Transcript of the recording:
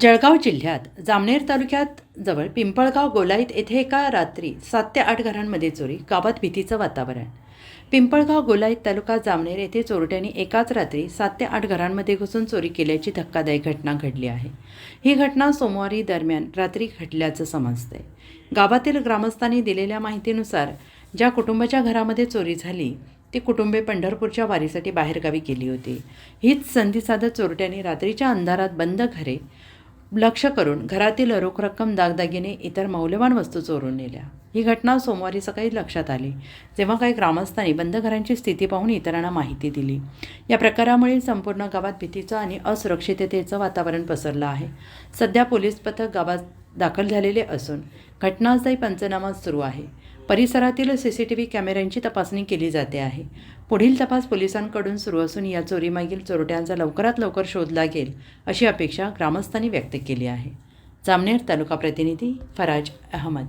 जळगाव जिल्ह्यात जामनेर तालुक्यात जवळ पिंपळगाव गोलाईत येथे एका रात्री सात ते आठ घरांमध्ये चोरी गावात भीतीचं वातावरण. पिंपळगाव गोलाईत तालुका जामनेर येथे चोरट्यांनी एकाच रात्री सात ते आठ घरांमध्ये घुसून चोरी केल्याची धक्कादायक घटना घडली आहे. ही घटना सोमवारी दरम्यान रात्री घडल्याचं समजतंय. गावातील ग्रामस्थांनी दिलेल्या माहितीनुसार ज्या कुटुंबाच्या घरामध्ये चोरी झाली ती कुटुंबे पंढरपूरच्या वारीसाठी बाहेरगावी गेली होती. हीच संधी साधत चोरट्यांनी रात्रीच्या अंधारात बंद घरे लक्ष करून घरातील रोख रक्कम दागदागिने इतर मौल्यवान वस्तू चोरून नेल्या. ही घटना सोमवारी सकाळी लक्षात आली. जेव्हा काही ग्रामस्थांनी बंद घरांची स्थिती पाहून इतरांना माहिती दिली. या प्रकारामुळे संपूर्ण गावात भीतीचं आणि असुरक्षिततेचं वातावरण पसरलं आहे. सध्या पोलीस पथक गावात दाखल झालेले असून घटनास्थळी पंचनामा सुरू आहे. परिसरातील सी सी टी व्ही कॅमेऱ्यांची तपासणी केली जाते आहे. पुढील तपास पोलिसांकडून सुरू असून या चोरीमागील चोरट्यांचा लवकरात लवकर शोध लागेल अशी अपेक्षा ग्रामस्थांनी व्यक्त केली आहे. जामनेर तालुका प्रतिनिधी फराज अहमद.